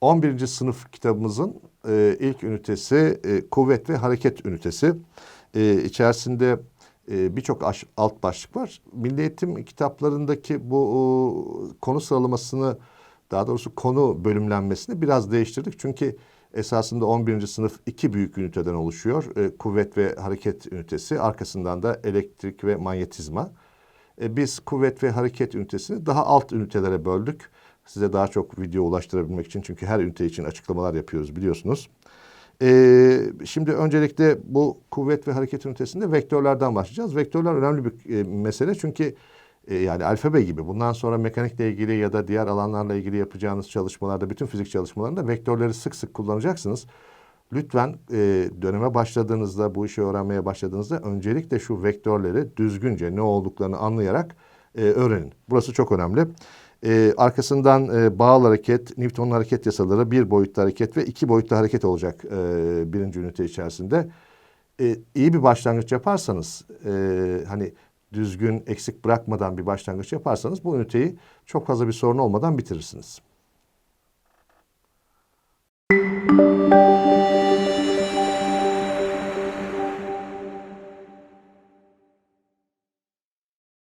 On birinci sınıf kitabımızın e, ilk ünitesi e, kuvvet ve hareket ünitesi. E, içerisinde e, birçok alt başlık var. Milli Eğitim kitaplarındaki bu o, konu sıralamasını daha doğrusu konu bölümlenmesini biraz değiştirdik. Çünkü esasında 11. sınıf iki büyük üniteden oluşuyor. E, kuvvet ve hareket ünitesi, arkasından da elektrik ve manyetizma. E, biz kuvvet ve hareket ünitesini daha alt ünitelere böldük. Size daha çok video ulaştırabilmek için çünkü her ünite için açıklamalar yapıyoruz biliyorsunuz. Ee, şimdi öncelikle bu kuvvet ve hareket ünitesinde vektörlerden başlayacağız. Vektörler önemli bir e, mesele çünkü e, yani alfabe gibi bundan sonra mekanikle ilgili ya da diğer alanlarla ilgili yapacağınız çalışmalarda bütün fizik çalışmalarında vektörleri sık sık kullanacaksınız. Lütfen e, döneme başladığınızda bu işi öğrenmeye başladığınızda öncelikle şu vektörleri düzgünce ne olduklarını anlayarak e, öğrenin. Burası çok önemli. E, arkasından e, bağıl hareket, Newton'un hareket yasaları, bir boyutlu hareket ve iki boyutlu hareket olacak e, birinci ünite içerisinde. E, iyi bir başlangıç yaparsanız, e, hani düzgün, eksik bırakmadan bir başlangıç yaparsanız bu üniteyi çok fazla bir sorun olmadan bitirirsiniz.